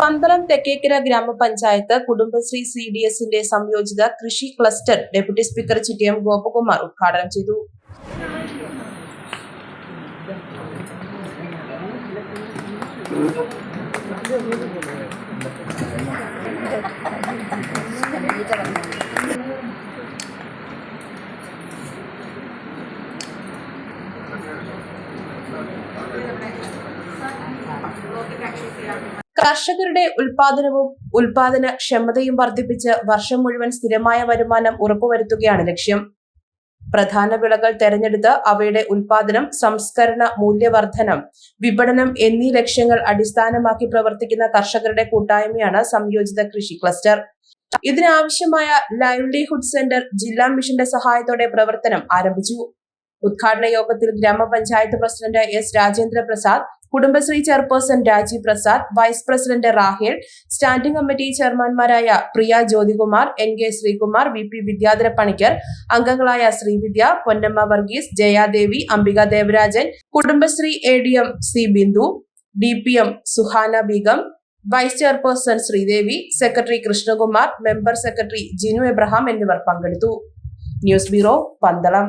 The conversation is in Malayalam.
പന്തളം തെക്കേക്കര ഗ്രാമപഞ്ചായത്ത് കുടുംബശ്രീ സി ഡി എസിന്റെ സംയോജിത കൃഷി cluster deputy speaker Chittayam Gopakumar ഉദ്ഘാടനം ചെയ്തു. കർഷകരുടെ ഉൽപാദനവും ഉൽപാദന ക്ഷമതയും വർദ്ധിപ്പിച്ച് വർഷം മുഴുവൻ സ്ഥിരമായ വരുമാനം ഉറപ്പുവരുത്തുകയാണ് ലക്ഷ്യം. പ്രധാന വിളകൾ തെരഞ്ഞെടുത്ത് അവയുടെ ഉൽപാദനം സംസ്കരണ മൂല്യവർദ്ധനം വിപണനം എന്നീ ലക്ഷ്യങ്ങൾ അടിസ്ഥാനമാക്കി പ്രവർത്തിക്കുന്ന കർഷകരുടെ കൂട്ടായ്മയാണ് സംയോജിത കൃഷി ക്ലസ്റ്റർ. ഇതിനാവശ്യമായ ലൈവ്ലിഹുഡ് സെന്റർ ജില്ലാ മിഷന്റെ സഹായത്തോടെ പ്രവർത്തനം ആരംഭിച്ചു. ഉദ്ഘാടന യോഗത്തിൽ ഗ്രാമപഞ്ചായത്ത് president S Rajendra Prasad Kudumbashree chairperson Rajeev Prasad vice president Rahel standing committee ചെയർമാൻമാരായ Priya Jyothikumar N K Sreekumar V P Vidyadhara Panicker അംഗങ്ങളായ Sreevidya Ponnamma Varghese Jayadevi Ambika Devarajan Kudumbashree A D M C Bindu D P M Suhana Beegum vice chairperson Sreedevi secretary Krishnakumar member secretary Jinu Abraham എന്നിവർ പങ്കെടുത്തു. News bureau Pandalam.